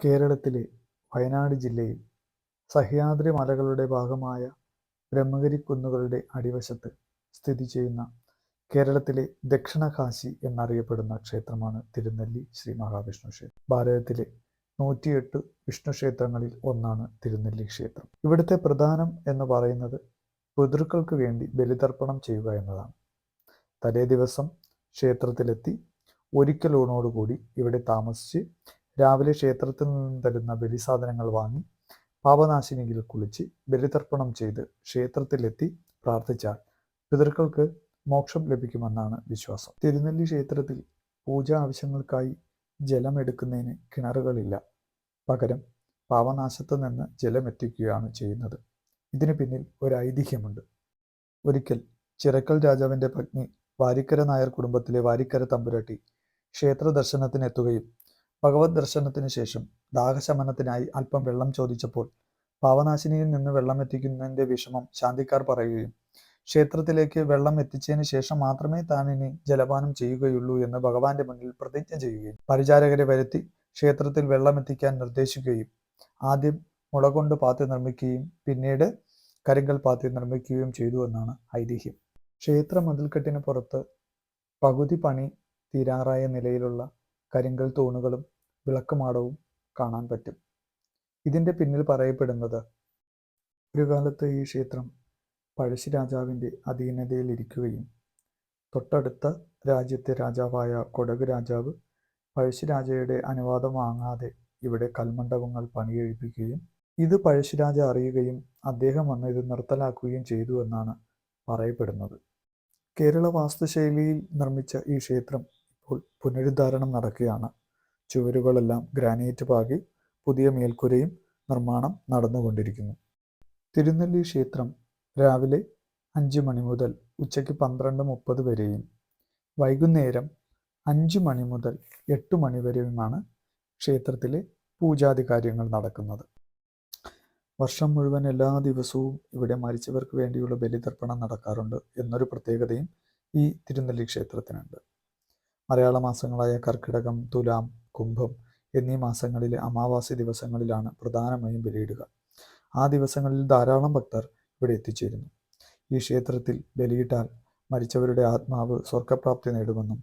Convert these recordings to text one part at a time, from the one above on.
കേരളത്തിലെ വയനാട് ജില്ലയിൽ സഹ്യാദ്രി മലകളുടെ ഭാഗമായ ബ്രഹ്മഗിരി കുന്നുകളുടെ അടിവശത്ത് സ്ഥിതി ചെയ്യുന്ന കേരളത്തിലെ ദക്ഷിണകാശി എന്നറിയപ്പെടുന്ന ക്ഷേത്രമാണ് തിരുനെല്ലി ശ്രീ മഹാവിഷ്ണു ക്ഷേത്രം. ഭാരതത്തിലെ നൂറ്റിയെട്ട് വിഷ്ണു ക്ഷേത്രങ്ങളിൽ ഒന്നാണ് തിരുനെല്ലി ക്ഷേത്രം. ഇവിടുത്തെ പ്രധാനം എന്ന് പറയുന്നത് പിതൃക്കൾക്ക് വേണ്ടി ബലിതർപ്പണം ചെയ്യുക എന്നതാണ്. തലേ ദിവസം ക്ഷേത്രത്തിലെത്തി ഒരിക്കലൂണോടുകൂടി ഇവിടെ താമസിച്ച് രാവിലെ ക്ഷേത്രത്തിൽ നിന്നും തരുന്ന ബലിസാധനങ്ങൾ വാങ്ങി പാപനാശിനിയിൽ കുളിച്ച് ബലിതർപ്പണം ചെയ്ത് ക്ഷേത്രത്തിലെത്തി പ്രാർത്ഥിച്ചാൽ പിതൃക്കൾക്ക് മോക്ഷം ലഭിക്കുമെന്നാണ് വിശ്വാസം. തിരുനെല്ലി ക്ഷേത്രത്തിൽ പൂജാ ആവശ്യങ്ങൾക്കായി ജലമെടുക്കുന്നതിന് കിണറുകളില്ല. പകരം പാവനാശത്ത് നിന്ന് ജലമെത്തിക്കുകയാണ് ചെയ്യുന്നത്. ഇതിന് പിന്നിൽ ഒരു ഐതിഹ്യമുണ്ട്. ഒരിക്കൽ ചിറക്കൽ രാജാവിന്റെ പത്നി വാരിക്കര നായർ കുടുംബത്തിലെ വാരിക്കര തമ്പുരാട്ടി ക്ഷേത്ര ദർശനത്തിനെത്തുകയും ഭഗവത് ദർശനത്തിന് ശേഷം ദാഹശമനത്തിനായി അല്പം വെള്ളം ചോദിച്ചപ്പോൾ പാവനാശിനിയിൽ നിന്ന് വെള്ളം എത്തിക്കുന്നതിന്റെ വിഷമം ശാന്തിക്കാർ പറയുകയും ക്ഷേത്രത്തിലേക്ക് വെള്ളം എത്തിച്ചതിന് ശേഷം മാത്രമേ താൻ ഇനി ജലപാനം ചെയ്യുകയുള്ളൂ എന്ന് ഭഗവാന്റെ മുന്നിൽ പ്രതിജ്ഞ ചെയ്യുകയും പരിചാരകരെ വരുത്തി ക്ഷേത്രത്തിൽ വെള്ളം എത്തിക്കാൻ നിർദ്ദേശിക്കുകയും ആദ്യം മുള കൊണ്ട് പാത്തി നിർമ്മിക്കുകയും പിന്നീട് കരിങ്കൽ പാത്തി നിർമ്മിക്കുകയും ചെയ്തു എന്നാണ് ഐതിഹ്യം. ക്ഷേത്ര മതിൽക്കെട്ടിന് പുറത്ത് പകുതി പണി തീരാറായ നിലയിലുള്ള കരിങ്കൽ തൂണുകളും വിളക്കുമാടവും കാണാൻ പറ്റും. ഇതിന്റെ പിന്നിൽ പറയപ്പെടുന്നത് ഒരു കാലത്ത് ഈ ക്ഷേത്രം പഴശ്ശി രാജാവിന്റെ അധീനതയിലിരിക്കുകയും തൊട്ടടുത്ത രാജ്യത്തെ രാജാവായ കൊടക് രാജാവ് പഴശ്ശിരാജയുടെ അനുവാദം വാങ്ങാതെ ഇവിടെ കൽമണ്ഡപങ്ങൾ പണിയെഴുപ്പിക്കുകയും ഇത് പഴശ്ശിരാജ അറിയുകയും അദ്ദേഹം വന്ന് ഇത് നിർത്തലാക്കുകയും ചെയ്തു എന്നാണ് പറയപ്പെടുന്നത്. കേരള വാസ്തുശൈലിയിൽ നിർമ്മിച്ച ഈ ക്ഷേത്രം ഇപ്പോൾ പുനരുദ്ധാരണം നടക്കുകയാണ്. ചുവരുകളെല്ലാം ഗ്രാനൈറ്റ് പാകി പുതിയ മേൽക്കുരയും നിർമ്മാണം നടന്നുകൊണ്ടിരിക്കുന്നു. തിരുനെല്ലി ക്ഷേത്രം രാവിലെ അഞ്ച് മണി മുതൽ ഉച്ചയ്ക്ക് പന്ത്രണ്ട് മുപ്പത് വരെയും വൈകുന്നേരം അഞ്ച് മണി മുതൽ എട്ട് മണി വരെയുമാണ് ക്ഷേത്രത്തിലെ പൂജാതി കാര്യങ്ങൾ നടക്കുന്നത്. വർഷം മുഴുവൻ എല്ലാ ദിവസവും ഇവിടെ മരിച്ചവർക്ക് വേണ്ടിയുള്ള ബലിതർപ്പണം നടക്കാറുണ്ട് എന്നൊരു പ്രത്യേകതയും ഈ തിരുനെല്ലി ക്ഷേത്രത്തിനുണ്ട്. മലയാള മാസങ്ങളായ കർക്കിടകം തുലാം കുംഭം എന്നീ മാസങ്ങളിലെ അമാവാസി ദിവസങ്ങളിലാണ് പ്രധാനമായും ബലിയിടുക. ആ ദിവസങ്ങളിൽ ധാരാളം ഭക്തർ ഇവിടെ എത്തിച്ചേരുന്നു. ഈ ക്ഷേത്രത്തിൽ ബലിയിട്ടാൽ മരിച്ചവരുടെ ആത്മാവ് സ്വർഗപ്രാപ്തി നേടുമെന്നും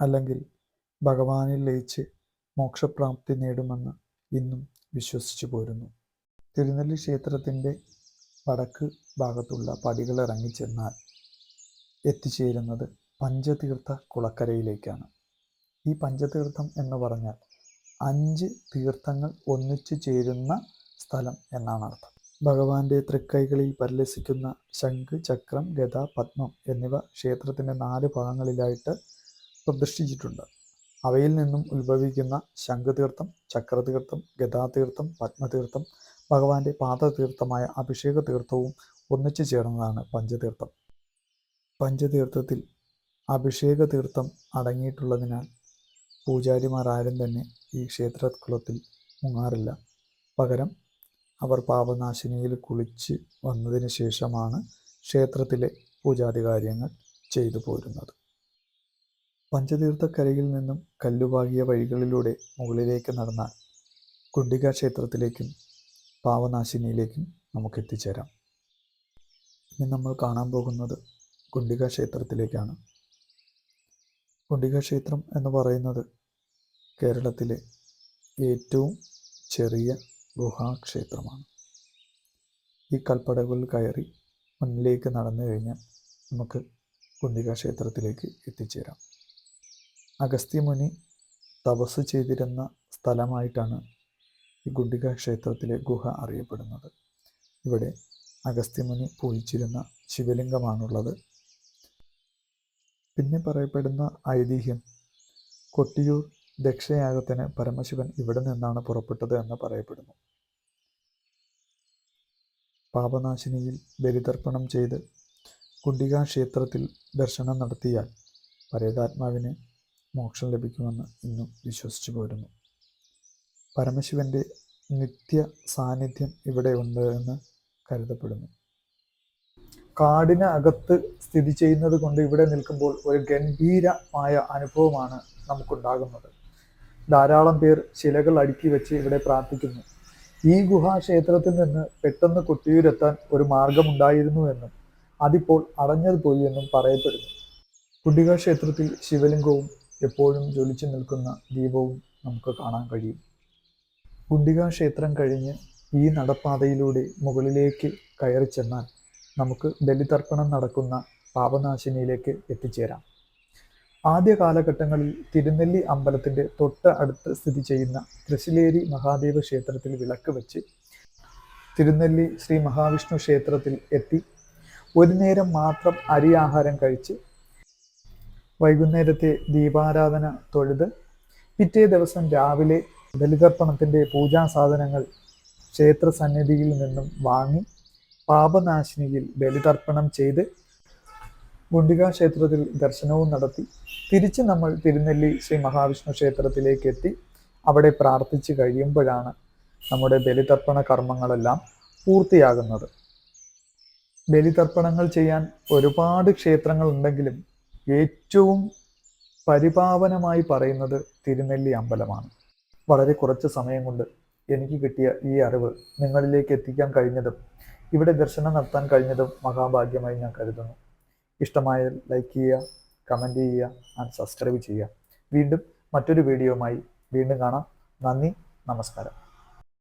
അല്ലെങ്കിൽ ഭഗവാനിൽ ലയിച്ച് മോക്ഷപ്രാപ്തി നേടുമെന്ന് ഇന്നും വിശ്വസിച്ചു പോരുന്നു. തിരുനെല്ലി ക്ഷേത്രത്തിന്റെ വടക്ക് ഭാഗത്തുള്ള പടികൾ ഇറങ്ങിച്ചെന്നാൽ എത്തിച്ചേരുന്നത് പഞ്ചതീർത്ഥ കുളക്കരയിലേക്കാണ്. ഈ പഞ്ചതീർത്ഥം എന്ന് പറഞ്ഞാൽ അഞ്ച് തീർത്ഥങ്ങൾ ഒന്നിച്ചു ചേരുന്ന സ്ഥലം എന്നാണ് അർത്ഥം. ഭഗവാന്റെ തൃക്കൈകളിൽ പരിലസിക്കുന്ന ശംഖ് ചക്രം ഗത പത്മം എന്നിവ ക്ഷേത്രത്തിന്റെ നാല് ഭാഗങ്ങളിലായിട്ട് പ്രതിഷ്ഠിച്ചിട്ടുണ്ട്. അവയിൽ നിന്നും ഉത്ഭവിക്കുന്ന ശംഖുതീർത്ഥം ചക്രതീർത്ഥം ഗതാതീർത്ഥം പത്മതീർത്ഥം ഭഗവാന്റെ പാദതീർത്ഥമായ അഭിഷേക തീർത്ഥവും ഒന്നിച്ചു ചേർന്നതാണ് പഞ്ചതീർത്ഥം. പഞ്ചതീർത്ഥത്തിൽ അഭിഷേക തീർത്ഥം അടങ്ങിയിട്ടുള്ളതിനാൽ പൂജാരിമാർ ആരും തന്നെ ഈ ക്ഷേത്രകുളത്തിൽ മുങ്ങാറില്ല. പകരം അവർ പാപനാശിനിയിൽ കുളിച്ച് വന്നതിന് ശേഷമാണ് ക്ഷേത്രത്തിലെ പൂജാതി കാര്യങ്ങൾ ചെയ്തു പോരുന്നത്. പഞ്ചതീർത്ഥക്കരയിൽ നിന്നും കല്ലുപാകിയ വഴികളിലൂടെ മുകളിലേക്ക് നടന്നാൽ കുണ്ടിക ക്ഷേത്രത്തിലേക്കും പാവനാശിനിയിലേക്കും നമുക്ക് എത്തിച്ചേരാം ഇനി നമ്മൾ കാണാൻ പോകുന്നത് കുണ്ടിക ക്ഷേത്രത്തിലേക്കാണ്. കുണ്ടിക ക്ഷേത്രം എന്ന് പറയുന്നത് കേരളത്തിലെ ഏറ്റവും ചെറിയ ഗുഹാക്ഷേത്രമാണ്. ഈ കൽപ്പടകളിൽ കയറി മുന്നിലേക്ക് നടന്നു കഴിഞ്ഞാൽ നമുക്ക് കുണ്ടിക ക്ഷേത്രത്തിലേക്ക് എത്തിച്ചേരാം അഗസ്ത്യമുനി തപസ് ചെയ്തിരുന്ന സ്ഥലമായിട്ടാണ് ഈ ഗുണ്ടിക ക്ഷേത്രത്തിലെ ഗുഹ അറിയപ്പെടുന്നത്. ഇവിടെ അഗസ്ത്യമുനി പൂജിച്ചിരുന്ന ശിവലിംഗമാണുള്ളത്. പിന്നെ പറയപ്പെടുന്ന ഐതിഹ്യം. കൊട്ടിയൂർ ദക്ഷയാഗത്തിന് പരമശിവൻ ഇവിടെ നിന്നാണ് പുറപ്പെട്ടത് എന്ന് പറയപ്പെടുന്നു. പാപനാശിനിയിൽ ബലിതർപ്പണം ചെയ്ത് കുണ്ടിക ക്ഷേത്രത്തിൽ ദർശനം നടത്തിയാൽ പരേതാത്മാവിന് മോക്ഷം ലഭിക്കുമെന്ന് ഇന്നും വിശ്വസിച്ചു പോരുന്നു. പരമശിവന്റെ നിത്യ സാന്നിധ്യം ഇവിടെ ഉണ്ട് എന്ന് കരുതപ്പെടുന്നു. കാടിന് അകത്ത് സ്ഥിതി ചെയ്യുന്നത് കൊണ്ട് ഇവിടെ നിൽക്കുമ്പോൾ ഒരു ഗംഭീരമായ അനുഭവമാണ് നമുക്കുണ്ടാകുന്നത്. ധാരാളം പേർ ശിലകൾ അടുക്കി വെച്ച് ഇവിടെ പ്രാർത്ഥിക്കുന്നു. ഈ ഗുഹാക്ഷേത്രത്തിൽ നിന്ന് പെട്ടെന്ന് കൊട്ടിയൂരെത്താൻ ഒരു മാർഗമുണ്ടായിരുന്നു എന്നും അതിപ്പോൾ അടഞ്ഞത് പോയി എന്നും പറയപ്പെടുന്നു. കുട്ടിക ക്ഷേത്രത്തിൽ ശിവലിംഗവും എപ്പോഴും ജ്വലിച്ചു നിൽക്കുന്ന ദീപവും നമുക്ക് കാണാൻ കഴിയും. കുണ്ടിക ക്ഷേത്രം കഴിഞ്ഞ് ഈ നടപ്പാതയിലൂടെ മുകളിലേക്ക് കയറി ചെന്നാൽ നമുക്ക് ബലിതർപ്പണം നടക്കുന്ന പാപനാശിനിയിലേക്ക് എത്തിച്ചേരാം. ആദ്യ കാലഘട്ടങ്ങളിൽ തിരുനെല്ലി അമ്പലത്തിന്റെ തൊട്ട് അടുത്ത് സ്ഥിതി ചെയ്യുന്ന തൃശ്ശിലേരി മഹാദേവ ക്ഷേത്രത്തിൽ വിളക്ക് വെച്ച് തിരുനെല്ലി ശ്രീ മഹാവിഷ്ണു ക്ഷേത്രത്തിൽ എത്തി. ഒരു നേരം മാത്രം അരി ആഹാരം കഴിച്ച് വൈകുന്നേരത്തെ ദീപാരാധന തൊഴുത് പിറ്റേ ദിവസം രാവിലെ ബലിതർപ്പണത്തിന്റെ പൂജാ സാധനങ്ങൾ ക്ഷേത്ര സന്നിധിയിൽ നിന്നും വാങ്ങി പാപനാശിനിയിൽ ബലിതർപ്പണം ചെയ്ത് ഗുണ്ടിക ക്ഷേത്രത്തിൽ ദർശനവും നടത്തി. തിരിച്ച് നമ്മൾ തിരുനെല്ലി ശ്രീ മഹാവിഷ്ണു ക്ഷേത്രത്തിലേക്ക് എത്തി അവിടെ പ്രാർത്ഥിച്ചു കഴിയുമ്പോഴാണ് നമ്മുടെ ബലിതർപ്പണ കർമ്മങ്ങളെല്ലാം പൂർത്തിയാകുന്നത്. ബലിതർപ്പണങ്ങൾ ചെയ്യാൻ ഒരുപാട് ക്ഷേത്രങ്ങൾ ഉണ്ടെങ്കിലും ഏറ്റവും പരിപാവനമായി പറയുന്നത് തിരുനെല്ലി അമ്പലമാണ്. വളരെ കുറച്ച് സമയം കൊണ്ട് എനിക്ക് കിട്ടിയ ഈ അറിവ് നിങ്ങളിലേക്ക് എത്തിക്കാൻ കഴിഞ്ഞതും ഇവിടെ ദർശനം നടത്താൻ കഴിഞ്ഞതും മഹാഭാഗ്യമായി ഞാൻ കരുതുന്നു. ഇഷ്ടമായാൽ ലൈക്ക് ചെയ്യുക കമന്റ് ചെയ്യുക ആൻഡ് സബ്സ്ക്രൈബ് ചെയ്യുക. വീണ്ടും മറ്റൊരു വീഡിയോയുമായി വീണ്ടും കാണാം. നന്ദി നമസ്കാരം.